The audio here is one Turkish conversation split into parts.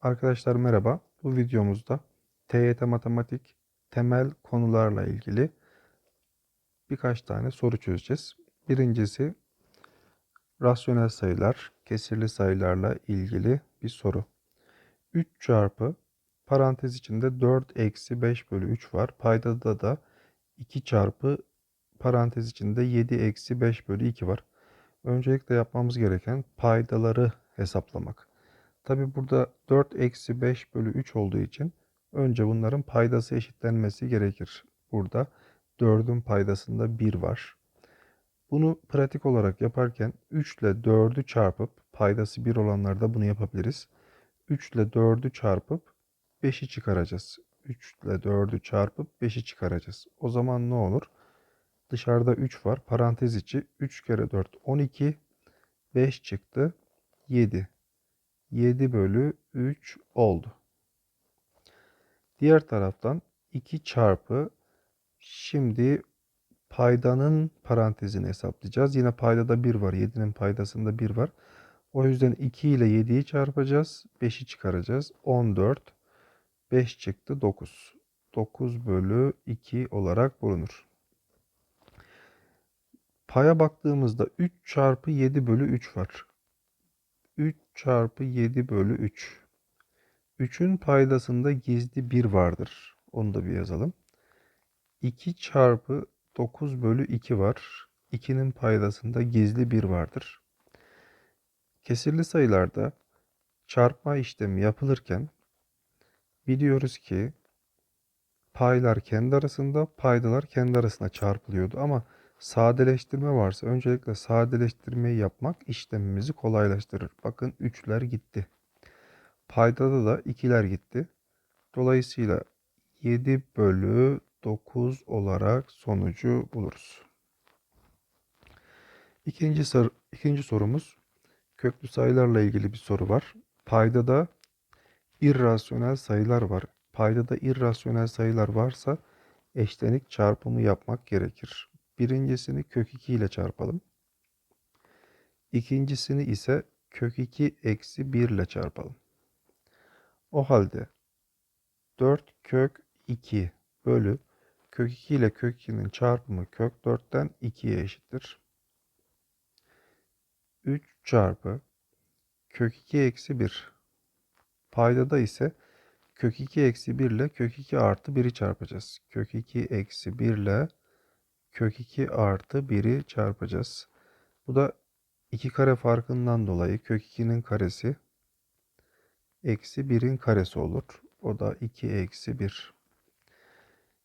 Arkadaşlar merhaba. Bu videomuzda TYT Matematik temel konularla ilgili birkaç tane soru çözeceğiz. Birincisi rasyonel sayılar, kesirli sayılarla ilgili bir soru. 3 çarpı parantez içinde 4 eksi 5 bölü 3 var. Paydada da 2 çarpı parantez içinde 7 eksi 5 bölü 2 var. Öncelikle yapmamız gereken paydaları hesaplamak. Tabi burada 4 eksi 5 bölü 3 olduğu için önce bunların paydası eşitlenmesi gerekir. Burada 4'ün paydasında 1 var. Bunu pratik olarak yaparken 3 ile 4'ü çarpıp paydası 1 olanlarda bunu yapabiliriz. 3 ile 4'ü çarpıp 5'i çıkaracağız. 3 ile 4'ü çarpıp 5'i çıkaracağız. O zaman ne olur? Dışarıda 3 var. Parantez içi 3 kere 4 12. 5 çıktı. 7. 7 bölü 3 oldu. Diğer taraftan 2 çarpı şimdi paydanın parantezini hesaplayacağız. Yine paydada 1 var. 7'nin paydasında 1 var. O yüzden 2 ile 7'yi çarpacağız. 5'i çıkaracağız. 14. 5 çıktı 9. 9 bölü 2 olarak bulunur. Paya baktığımızda 3 çarpı 7 bölü 3 var. 3 çarpı 7 bölü 3. 3'ün paydasında gizli 1 vardır. Onu da bir yazalım. 2 çarpı 9 bölü 2 var. 2'nin paydasında gizli 1 vardır. Kesirli sayılarda çarpma işlemi yapılırken biliyoruz ki paylar kendi arasında, paydalar kendi arasında çarpılıyordu ama sadeleştirme varsa öncelikle sadeleştirmeyi yapmak işlemimizi kolaylaştırır. Bakın 3'ler gitti. Paydada da 2'ler gitti. Dolayısıyla 7 bölü 9 olarak sonucu buluruz. İkinci, sor ikinci sorumuz köklü sayılarla ilgili bir soru var. Paydada irrasyonel sayılar var. Paydada irrasyonel sayılar varsa eşlenik çarpımı yapmak gerekir. Birincisini kök 2 ile çarpalım. İkincisini ise kök 2 eksi 1 ile çarpalım. O halde 4 kök 2 bölü kök 2 ile kök 2'nin çarpımı kök 4'ten 2'ye eşittir. 3 çarpı kök 2 eksi 1. Paydada ise kök 2 eksi 1 ile kök 2 artı 1'i çarpacağız. Kök 2 eksi 1 ile kök 2 artı 1'i çarpacağız. Bu da 2 kare farkından dolayı kök 2'nin karesi eksi 1'in karesi olur. O da 2 eksi 1.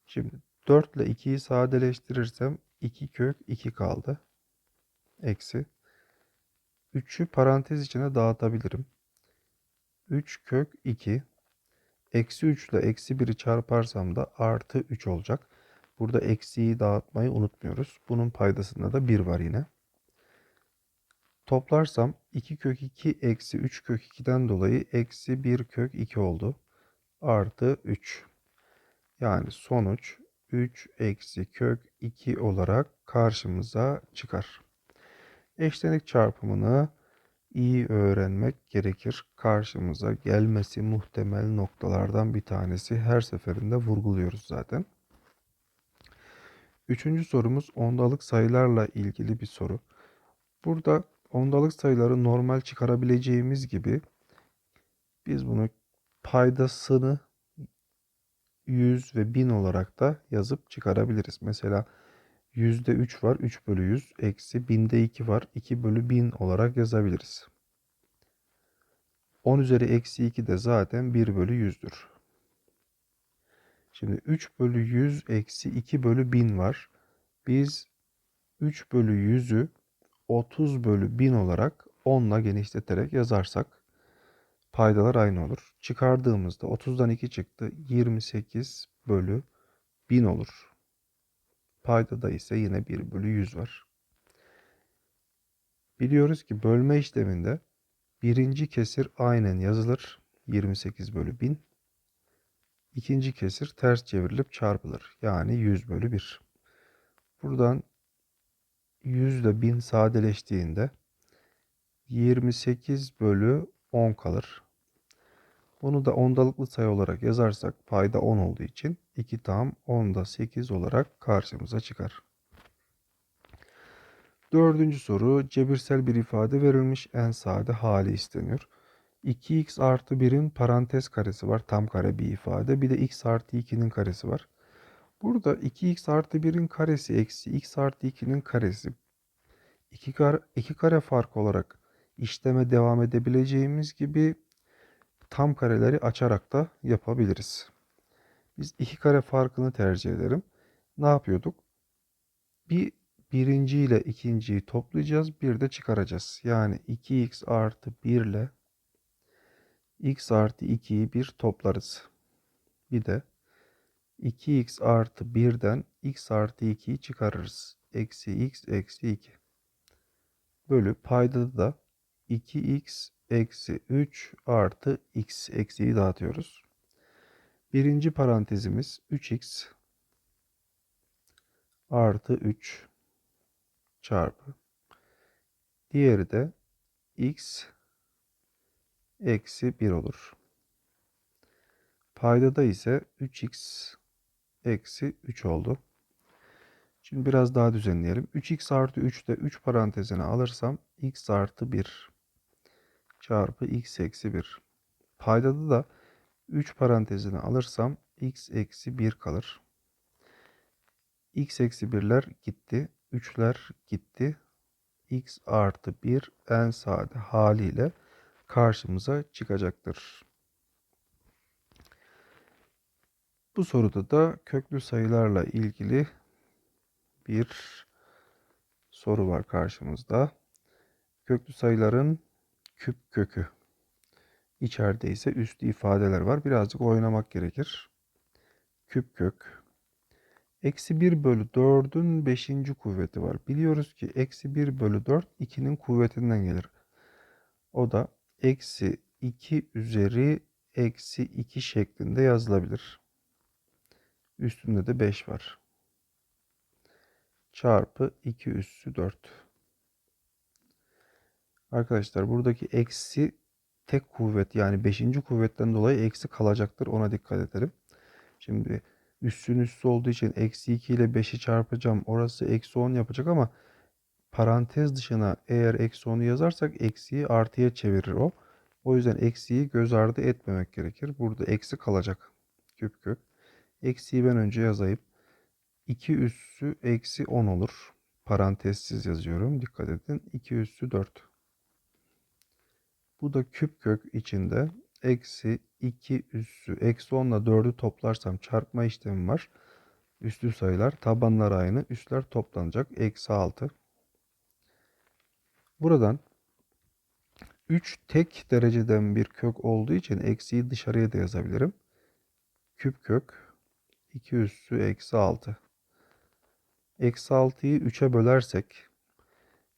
Şimdi 4 ile 2'yi sadeleştirirsem 2 kök 2 kaldı. Eksi. 3'ü parantez içine dağıtabilirim. 3 kök 2. Eksi 3 ile eksi 1'i çarparsam da artı 3 olacak. Burada eksiyi dağıtmayı unutmuyoruz. Bunun paydasında da 1 var yine. Toplarsam 2 kök 2 eksi 3 kök 2'den dolayı eksi 1 kök 2 oldu. Artı 3. Yani sonuç 3 eksi kök 2 olarak karşımıza çıkar. Eşlenik çarpımını iyi öğrenmek gerekir. Karşımıza gelmesi muhtemel noktalardan bir tanesi. Her seferinde vurguluyoruz zaten. Üçüncü sorumuz ondalık sayılarla ilgili bir soru. Burada ondalık sayıları normal çıkarabileceğimiz gibi biz bunu paydasını 100 ve 1000 olarak da yazıp çıkarabiliriz. Mesela yüzde 3 var 3 bölü 100 eksi binde 2 var 2 bölü 1000 olarak yazabiliriz. 10 üzeri eksi 2 de zaten 1 bölü 100'dür. Şimdi 3 bölü 100 eksi 2 bölü 1000 var. Biz 3 bölü 100'ü 30 bölü 1000 olarak 10 ile genişleterek yazarsak paydalar aynı olur. Çıkardığımızda 30'dan 2 çıktı. 28 bölü 1000 olur. Paydada ise yine 1 bölü 100 var. Biliyoruz ki bölme işleminde birinci kesir aynen yazılır. 28 bölü 1000. İkinci kesir ters çevrilip çarpılır. Yani 100 bölü 1. Buradan 100 ile 1000 sadeleştiğinde 28 bölü 10 kalır. Bunu da ondalıklı sayı olarak yazarsak payda 10 olduğu için 2 tam 10'da 8 olarak karşımıza çıkar. Dördüncü soru cebirsel bir ifade verilmiş en sade hali isteniyor. 2x artı 1'in parantez karesi var tam kare bir ifade bir de x artı 2'nin karesi var. Burada 2x artı 1'in karesi eksi x artı 2'nin karesi 2 kare, 2 kare fark olarak işleme devam edebileceğimiz gibi tam kareleri açarak da yapabiliriz. Biz iki kare farkını tercih ederim. Ne yapıyorduk? Bir birinci ile ikinciyi toplayacağız. Bir de çıkaracağız. Yani 2x artı 1 ile x artı 2'yi bir toplarız. Bir de 2x artı 1'den x artı 2'yi çıkarırız. Eksi x eksi 2. Bölü paydada da 2x eksi 3 artı x eksiği dağıtıyoruz. Birinci parantezimiz 3x artı 3 çarpı. Diğeri de x eksi 1 olur. Paydada ise 3x eksi 3 oldu. Şimdi biraz daha düzenleyelim. 3x artı 3 de 3 parantezine alırsam x artı 1 çarpı x eksi 1. Paydada da 3 parantezine alırsam x eksi 1 kalır. x eksi 1'ler gitti. 3'ler gitti. x artı 1 en sade haliyle karşımıza çıkacaktır. Bu soruda da köklü sayılarla ilgili bir soru var karşımızda. Köklü sayıların küp kökü. İçeride ise üslü ifadeler var. Birazcık oynamak gerekir. Küp kök. Eksi 1 bölü 4'ün 5. kuvveti var. Biliyoruz ki eksi 1 bölü 4 2'nin kuvvetinden gelir. O da eksi 2 üzeri eksi 2 şeklinde yazılabilir. Üstünde de 5 var. Çarpı 2 üssü 4. Arkadaşlar buradaki eksi tek kuvvet yani 5. kuvvetten dolayı eksi kalacaktır. Ona dikkat edelim. Şimdi üssün üssü olduğu için eksi 2 ile 5'i çarpacağım. Orası eksi 10 yapacak ama parantez dışına eğer eksi 10'u yazarsak eksiyi artıya çevirir o. O yüzden eksiyi göz ardı etmemek gerekir. Burada eksi kalacak. Küp kök. Eksiyi ben önce yazayım. 2 üssü eksi 10 olur. Parantezsiz yazıyorum. Dikkat edin. 2 üssü 4. Bu da küp kök içinde eksi 2 üssü eksi 10 ile 4'ü toplarsam çarpma işlemi var. Üslü sayılar tabanlar aynı. Üstler toplanacak. Eksi 6. Buradan 3 tek dereceden bir kök olduğu için eksiyi dışarıya da yazabilirim. Küp kök 2 üssü eksi 6. Eksi 6'yı 3'e bölersek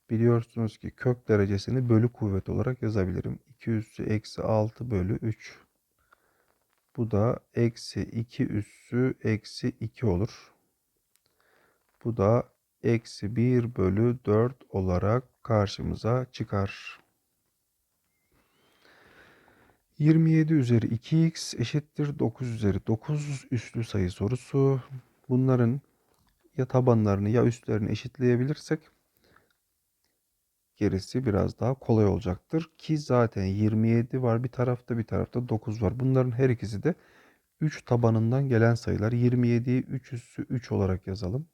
biliyorsunuz ki kök derecesini bölü kuvvet olarak yazabilirim. 2 üssü eksi 6 bölü 3. Bu da eksi 2 üssü eksi 2 olur. Bu da eksi 1 bölü 4 olarak karşımıza çıkar. 27 üzeri 2x eşittir 9 üzeri 9 üslü sayı sorusu. Bunların ya tabanlarını ya üstlerini eşitleyebilirsek gerisi biraz daha kolay olacaktır. Ki zaten 27 var bir tarafta bir tarafta 9 var. Bunların her ikisi de 3 tabanından gelen sayılar. 27'yi 3 üssü 3 olarak yazalım.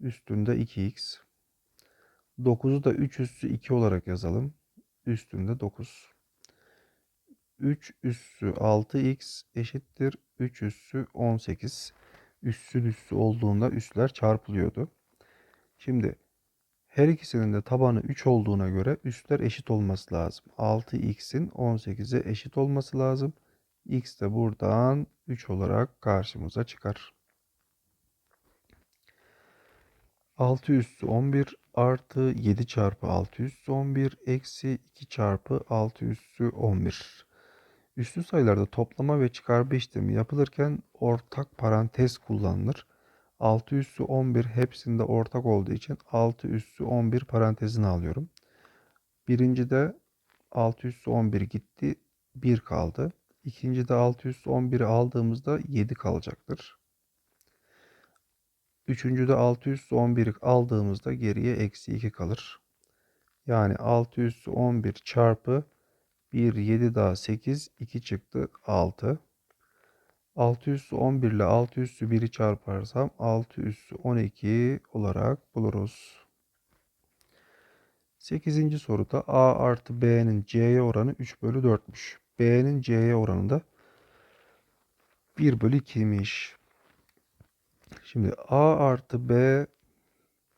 Üstünde 2x. 9'u da 3 üssü 2 olarak yazalım. Üstünde 9. 3 üssü 6x eşittir 3 üssü 18. Üssün üssü olduğunda üsler çarpılıyordu. Şimdi her ikisinin de tabanı 3 olduğuna göre üstler eşit olması lazım. 6x'in 18'e eşit olması lazım. x de buradan 3 olarak karşımıza çıkar. 6 üssü 11 artı 7 çarpı 6 üssü 11 eksi 2 çarpı 6 üssü 11. Üslü sayılarda toplama ve çıkarma işlemi yapılırken ortak parantez kullanılır. 6 üssü 11 hepsinde ortak olduğu için 6 üssü 11 parantezini alıyorum. Birincide 6 üssü 11 gitti. 1 kaldı. İkincide 6 üstü 11'i aldığımızda 7 kalacaktır. Üçüncüde 6 üstü 11'i aldığımızda geriye eksi 2 kalır. Yani 6 üstü 11 çarpı 1, 7 daha 8, 2 çıktı 6. 6 üstü 11 ile 6 üstü 1'i çarparsam 6 üstü 12 olarak buluruz. 8. soruda A artı B'nin C'ye oranı 3 bölü 4'müş. B'nin C'ye oranı da 1 bölü 2'ymiş. Şimdi A artı B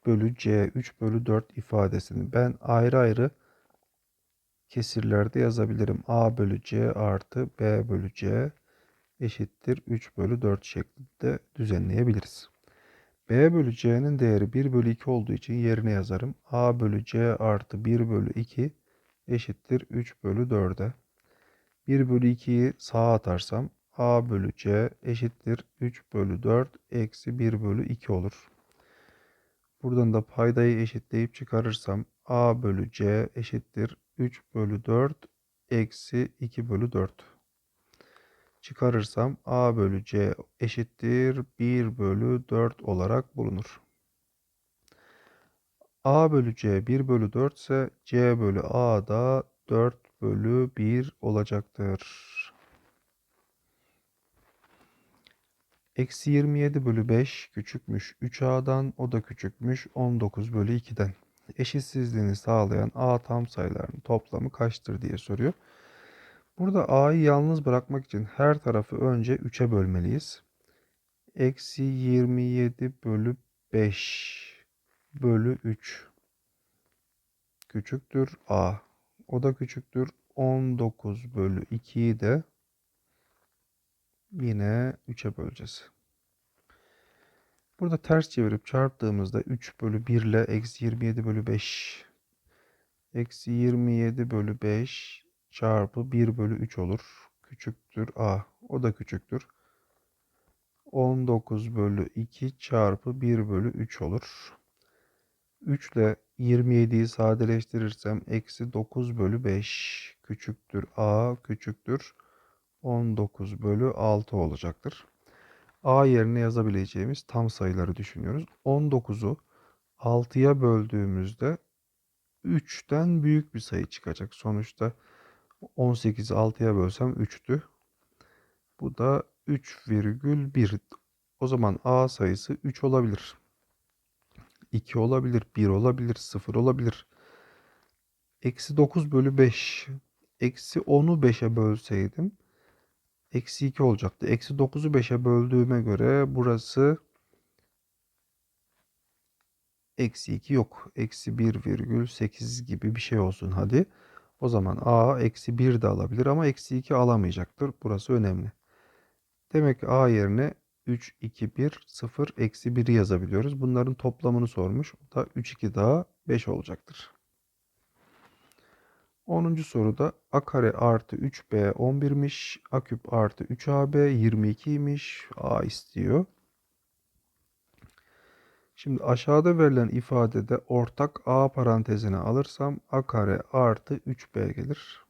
bölü C 3 bölü 4 ifadesini ben ayrı ayrı kesirlerde yazabilirim. A bölü C artı B bölü C eşittir 3 bölü 4 şeklinde düzenleyebiliriz. B bölü C'nin değeri 1 bölü 2 olduğu için yerine yazarım. A bölü C artı 1 bölü 2 eşittir 3 bölü 4'e. 1 bölü 2'yi sağa atarsam A bölü C eşittir 3 bölü 4 eksi 1 bölü 2 olur. Buradan da paydayı eşitleyip çıkarırsam A bölü C eşittir 3 bölü 4 eksi 2 bölü 4. Çıkarırsam A bölü C eşittir 1 bölü 4 olarak bulunur. A bölü C 1 bölü 4 ise C bölü A da 4 bölü 1 olacaktır. Eksi 27 bölü 5 küçükmüş 3A'dan o da küçükmüş 19 bölü 2'den. Eşitsizliğini sağlayan A tam sayılarının toplamı kaçtır diye soruyor. Burada A'yı yalnız bırakmak için her tarafı önce 3'e bölmeliyiz. Eksi 27 bölü 5 bölü 3 küçüktür A. O da küçüktür 19 bölü 2'yi de yine 3'e böleceğiz. Burada ters çevirip çarptığımızda 3 bölü 1 ile eksi 27 bölü 5 eksi 27 bölü 5 çarpı 1 bölü 3 olur. Küçüktür A. O da küçüktür. 19 bölü 2 çarpı 1 bölü 3 olur. 3 ile 27'yi sadeleştirirsem eksi 9 bölü 5 küçüktür A küçüktür 19 bölü 6 olacaktır. A yerine yazabileceğimiz tam sayıları düşünüyoruz. 19'u 6'ya böldüğümüzde 3'ten büyük bir sayı çıkacak. Sonuçta 18'i 6'ya bölsem 3'tü. Bu da 3,1. O zaman A sayısı 3 olabilir. 2 olabilir, 1 olabilir, 0 olabilir. Eksi 9 bölü 5. Eksi 10'u 5'e bölseydim eksi 2 olacaktı. Eksi 9'u 5'e böldüğüme göre burası eksi 2 yok. Eksi 1,8 gibi bir şey olsun hadi. O zaman A eksi 1 de alabilir ama eksi 2 alamayacaktır. Burası önemli. Demek ki A yerine 3, 2, 1, 0, eksi 1'i yazabiliyoruz. Bunların toplamını sormuş. O da 3, 2 daha 5 olacaktır. 10. soruda a kare artı 3b 11'miş. a küp artı 3ab 22'ymiş. a istiyor. Şimdi aşağıda verilen ifadede ortak a parantezine alırsam a kare artı 3b gelir.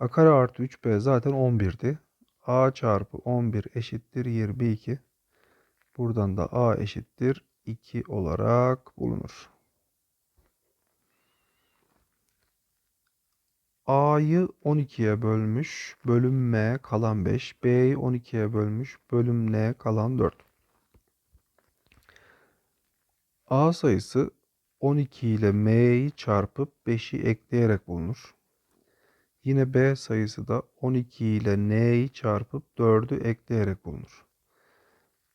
a kare artı 3b zaten 11'di. a çarpı 11 eşittir 22. Buradan da a eşittir 2 olarak bulunur. A'yı 12'ye bölmüş. Bölüm M kalan 5. B'yi 12'ye bölmüş. Bölüm N kalan 4. A sayısı 12 ile M'yi çarpıp 5'i ekleyerek bulunur. Yine B sayısı da 12 ile N'yi çarpıp 4'ü ekleyerek bulunur.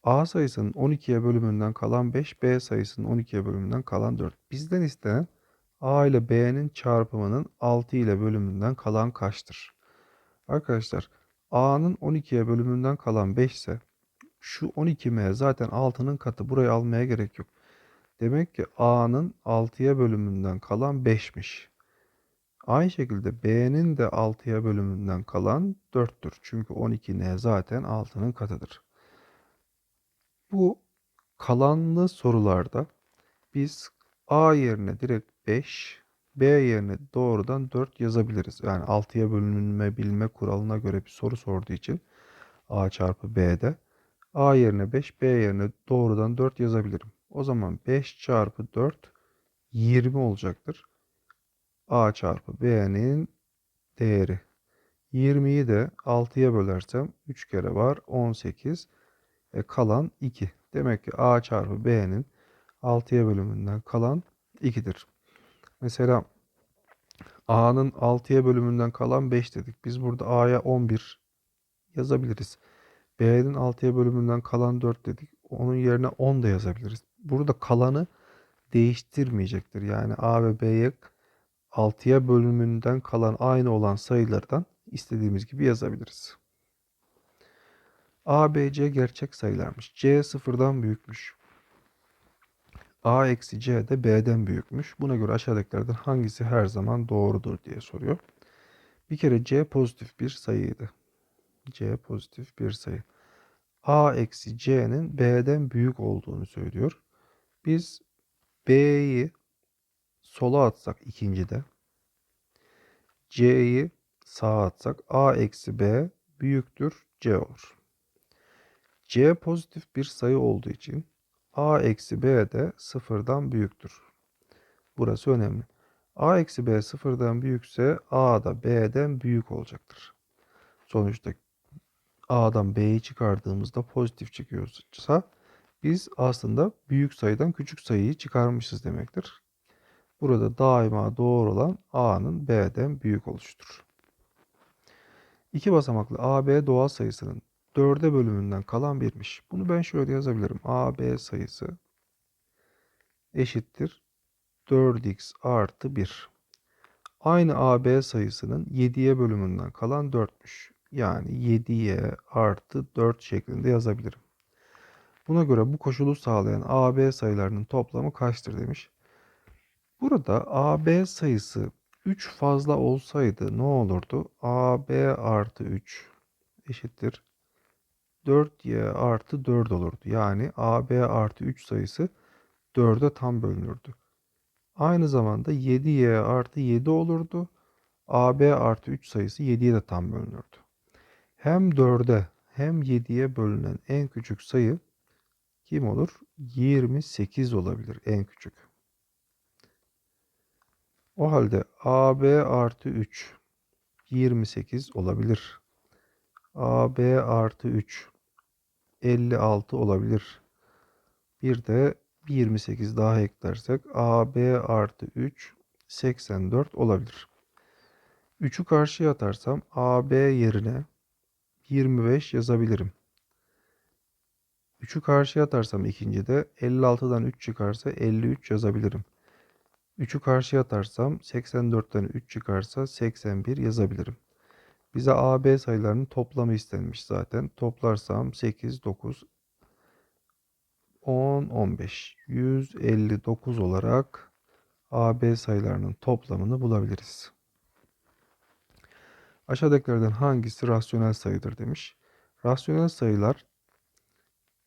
A sayısının 12'ye bölümünden kalan 5, B sayısının 12'ye bölümünden kalan 4. Bizden istenen A ile B'nin çarpımının 6 ile bölümünden kalan kaçtır? Arkadaşlar A'nın 12'ye bölümünden kalan 5 ise şu 12M zaten 6'nın katı. Burayı almaya gerek yok. Demek ki A'nın 6'ya bölümünden kalan 5'miş. Aynı şekilde B'nin de 6'ya bölümünden kalan 4'tür. Çünkü 12N zaten 6'nın katıdır. Bu kalanlı sorularda biz A yerine direkt 5, B yerine doğrudan 4 yazabiliriz. Yani 6'ya bölünme bilme kuralına göre bir soru sorduğu için A çarpı B'de A yerine 5, B yerine doğrudan 4 yazabilirim. O zaman 5 çarpı 4 20 olacaktır. A çarpı B'nin değeri. 20'yi de 6'ya bölersem 3 kere var 18. E, kalan 2. Demek ki A çarpı B'nin 6'ya bölümünden kalan 2'dir. Mesela A'nın 6'ya bölümünden kalan 5 dedik. Biz burada A'ya 11 yazabiliriz. B'nin 6'ya bölümünden kalan 4 dedik. Onun yerine 10 da yazabiliriz. Burada kalanı değiştirmeyecektir. Yani A ve B'ye 6'ya bölümünden kalan aynı olan sayılardan istediğimiz gibi yazabiliriz. A, B, C gerçek sayılarmış. C sıfırdan büyükmüş. A eksi C de B'den büyükmüş. Buna göre aşağıdakilerden hangisi her zaman doğrudur diye soruyor. Bir kere C pozitif bir sayıydı. C pozitif bir sayı. A eksi C'nin B'den büyük olduğunu söylüyor. Biz B'yi sola atsak ikincide. C'yi sağa atsak A eksi B büyüktür C olur. C pozitif bir sayı olduğu için A eksi B de sıfırdan büyüktür. Burası önemli. A eksi B sıfırdan büyükse A da B'den büyük olacaktır. Sonuçta A'dan B'yi çıkardığımızda pozitif çıkıyorsa biz aslında büyük sayıdan küçük sayıyı çıkarmışız demektir. Burada daima doğru olan A'nın B'den büyük oluşudur. İki basamaklı AB doğal sayısının 4'e bölümünden kalan birmiş. Bunu ben şöyle yazabilirim. AB sayısı eşittir 4x artı 1. Aynı AB sayısının 7'ye bölümünden kalan 4'müş. Yani 7y artı 4 şeklinde yazabilirim. Buna göre bu koşulu sağlayan AB sayılarının toplamı kaçtır demiş. Burada AB sayısı 3 fazla olsaydı ne olurdu? AB artı 3 eşittir 4y artı 4 olurdu. Yani AB artı 3 sayısı 4'e tam bölünürdü. Aynı zamanda 7y artı 7 olurdu. AB artı 3 sayısı 7'ye de tam bölünürdü. Hem 4'e hem 7'ye bölünen en küçük sayı kim olur? 28 olabilir en küçük. O halde AB artı 3 28 olabilir. AB artı 3 56 olabilir. Bir de 28 daha eklersek AB artı 3 84 olabilir. 3'ü karşıya atarsam AB yerine 25 yazabilirim. 3'ü karşıya atarsam ikincide 56'dan 3 çıkarsa 53 yazabilirim. 3'ü karşıya atarsam 84'ten 3 çıkarsa 81 yazabilirim. Bize AB sayılarının toplamı istenmiş zaten. Toplarsam 8, 9, 10, 15, 159 olarak AB sayılarının toplamını bulabiliriz. Aşağıdakilerden hangisi rasyonel sayıdır demiş. Rasyonel sayılar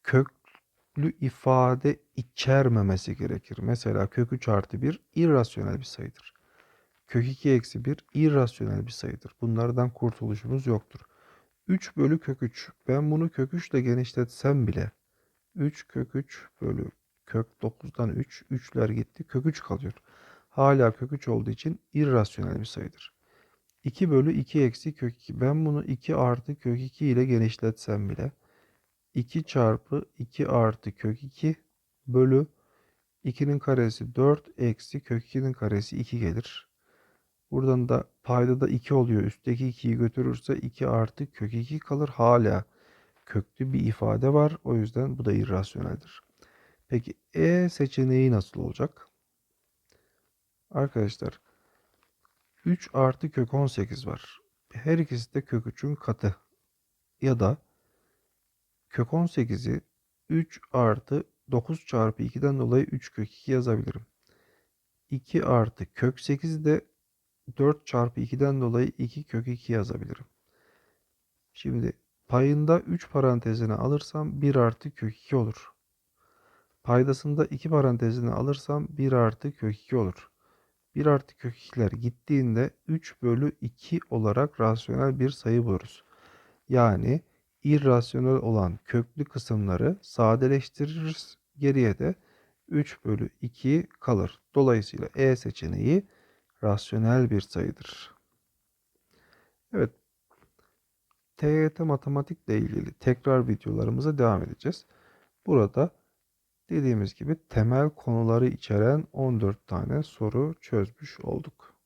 köklü ifade içermemesi gerekir. Mesela kök 3 artı 1 irrasyonel bir sayıdır. Kök 2 eksi 1 irrasyonel bir sayıdır. Bunlardan kurtuluşumuz yoktur. 3 bölü kök 3. Ben bunu kök 3 ile genişletsem bile 3 kök 3 bölü kök 9'dan 3. 3'ler gitti. Kök 3 kalıyor. Hala kök 3 olduğu için irrasyonel bir sayıdır. 2 bölü 2 eksi kök 2. Ben bunu 2 artı kök 2 ile genişletsem bile 2 çarpı 2 artı kök 2 bölü 2'nin karesi 4 eksi kök 2'nin karesi 2 gelir. Buradan da payda da 2 oluyor. Üstteki 2'yi götürürse 2 artı kök 2 kalır. Hala köklü bir ifade var. O yüzden bu da irrasyoneldir. Peki E seçeneği nasıl olacak? Arkadaşlar 3 artı kök 18 var. Her ikisi de kök 3'ün katı. Ya da kök 18'i 3 artı 9 çarpı 2'den dolayı 3 kök 2 yazabilirim. 2 artı kök 8 de 4 çarpı 2'den dolayı 2 kök 2 yazabilirim. Şimdi payında 3 parantezine alırsam 1 artı kök 2 olur. Paydasında 2 parantezine alırsam 1 artı kök 2 olur. 1 artı kök 2'ler gittiğinde 3 bölü 2 olarak rasyonel bir sayı buluruz. Yani irrasyonel olan köklü kısımları sadeleştiririz. Geriye de 3 bölü 2 kalır. Dolayısıyla E seçeneği rasyonel bir sayıdır. Evet. TYT matematikle ilgili tekrar videolarımıza devam edeceğiz. Burada dediğimiz gibi temel konuları içeren 14 tane soru çözmüş olduk.